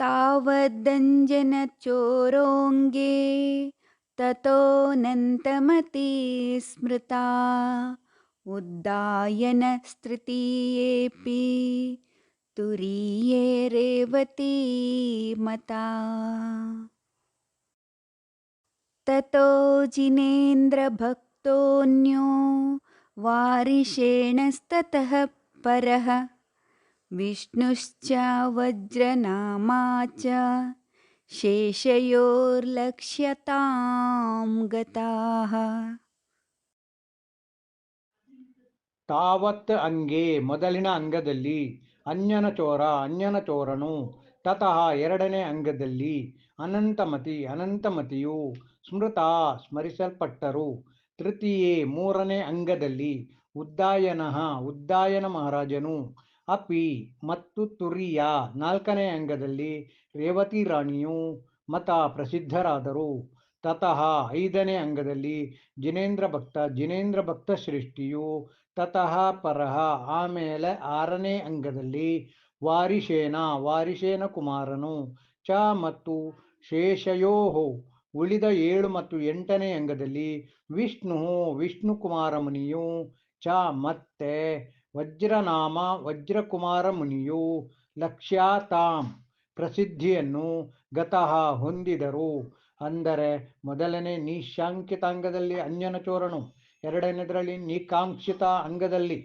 तावद्दञ्जनचोरोऽङ्गे ततोऽनन्तमती स्मृता उद्दायनस्तृतीयेऽपि तुरीये रेवती मता। ततो जिनेन्द्रभक्तोऽन्यो वारिषेणस्ततः परः विष्णुश्च वज्रनामा च शेषयोर्लक्ष्यतां गताः ತಾವತ್ ಅಂಗೆ ಮೊದಲಿನ ಅಂಗದಲ್ಲಿ ಅನ್ಯನ ಚೋರ ಅನ್ಯನ ಚೋರನು ತತಃ ಎರಡನೇ ಅಂಗದಲ್ಲಿ ಅನಂತಮತಿ ಅನಂತಮತಿಯು ಸ್ಮೃತ ಸ್ಮರಿಸಲ್ಪಟ್ಟರು ತೃತೀಯೇ ಮೂರನೇ ಅಂಗದಲ್ಲಿ ಉದ್ದಾಯನ ಉದ್ದಾಯನ ಮಹಾರಾಜನು ಅಪಿ ಮತ್ತು ತುರಿಯ ನಾಲ್ಕನೇ ಅಂಗದಲ್ಲಿ ರೇವತಿ ರಾಣಿಯು ಮತ ಪ್ರಸಿದ್ಧರಾದರು. ತತಃ ಐದನೇ ಅಂಗದಲ್ಲಿ ಜಿನೇಂದ್ರ ಭಕ್ತ ಜಿನೇಂದ್ರ ಭಕ್ತ ಸೃಷ್ಟಿಯು ತತಃ ಪರಹ. ಆಮೇಲೆ ಆರನೇ ಅಂಗದಲ್ಲಿ ವಾರಿಶೇನ ವಾರಿಶೇನ ಕುಮಾರನು ಚ ಮತ್ತು ಶೇಷಯೋಹೋ ಉಳಿದ ಏಳು ಮತ್ತು ಎಂಟನೇ ಅಂಗದಲ್ಲಿ ವಿಷ್ಣು ವಿಷ್ಣು ಕುಮಾರ ಮುನಿಯು ಚ ಮತ್ತೆ ವಜ್ರನಾಮ ವಜ್ರಕುಮಾರ ಮುನಿಯು ಲಕ್ಷ್ಯಾತಾಂ ಪ್ರಸಿದ್ಧಿಯನ್ನು ಗತಃ ಹೊಂದಿದರು. ಅಂದರೆ ಮೊದಲನೇ ನಿಶಾಂಕಿತ ಅಂಗದಲ್ಲಿ ಅನ್ಯನ ಚೋರನು, ಎರಡನೇದರಲ್ಲಿ ನಿಕಾಂಕ್ಷಿತ ಅಂಗದಲ್ಲಿ.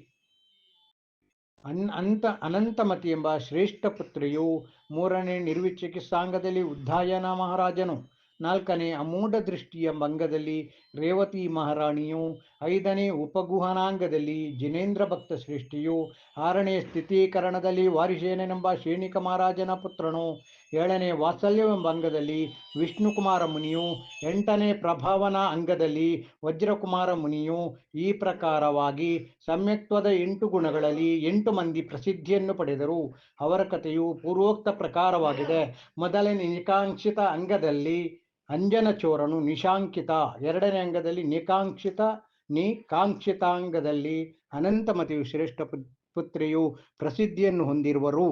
ಅನ್ ಅಂತ ಅನಂತಮತಿ ಎಂಬ ಶ್ರೇಷ್ಠ ಪುತ್ರಿಯು ಮೂರನೇ ನಿರ್ವಿಚಿಕಿತ್ಸಾಂಗದಲ್ಲಿ ಉದ್ದಾಯನ ಮಹಾರಾಜನು. ನಾಲ್ಕನೇ ಅಮೂಢ ದೃಷ್ಟಿಯ ಎಂಬ ಅಂಗದಲ್ಲಿ ರೇವತಿ ಮಹಾರಾಣಿಯು, ಐದನೇ ಉಪಗುಹನಾಂಗದಲ್ಲಿ ಜಿನೇಂದ್ರ ಭಕ್ತ ಸೃಷ್ಟಿಯು ಆರನೇ ಸ್ಥಿತೀಕರಣದಲ್ಲಿ ವಾರಿಷೇನೆಂಬ ಶೇಣಿಕ ಮಹಾರಾಜನ ಪುತ್ರನು, ಏಳನೇ ವಾತ್ಸಲ್ಯವೆಂಬ ಅಂಗದಲ್ಲಿ ವಿಷ್ಣುಕುಮಾರ ಮುನಿಯು, ಎಂಟನೇ ಪ್ರಭಾವನ ಅಂಗದಲ್ಲಿ ವಜ್ರಕುಮಾರ ಮುನಿಯು. ಈ ಪ್ರಕಾರವಾಗಿ ಸಮ್ಯಕ್ತ್ವದ ಎಂಟು ಗುಣಗಳಲ್ಲಿ ಎಂಟು ಮಂದಿ ಪ್ರಸಿದ್ಧಿಯನ್ನು ಪಡೆದರು. ಅವರ ಕಥೆಯು ಪೂರ್ವೋಕ್ತ ಪ್ರಕಾರವಾಗಿದೆ. ಮೊದಲನೇ ನಿಕಾಂಕ್ಷಿತ ಅಂಗದಲ್ಲಿ ಅಂಜನ ಚೋರನು ನಿಶಾಂಕಿತ. ಎರಡನೇ ಅಂಗದಲ್ಲಿ ನಿಕಾಂಕ್ಷಿತ ನಿಕಾಂಕ್ಷಿತಾಂಗದಲ್ಲಿ ಅನಂತಮತಿಯು ಶ್ರೇಷ್ಠ ಪುತ್ರಿಯು ಪ್ರಸಿದ್ಧಿಯನ್ನು ಹೊಂದಿರುವರು.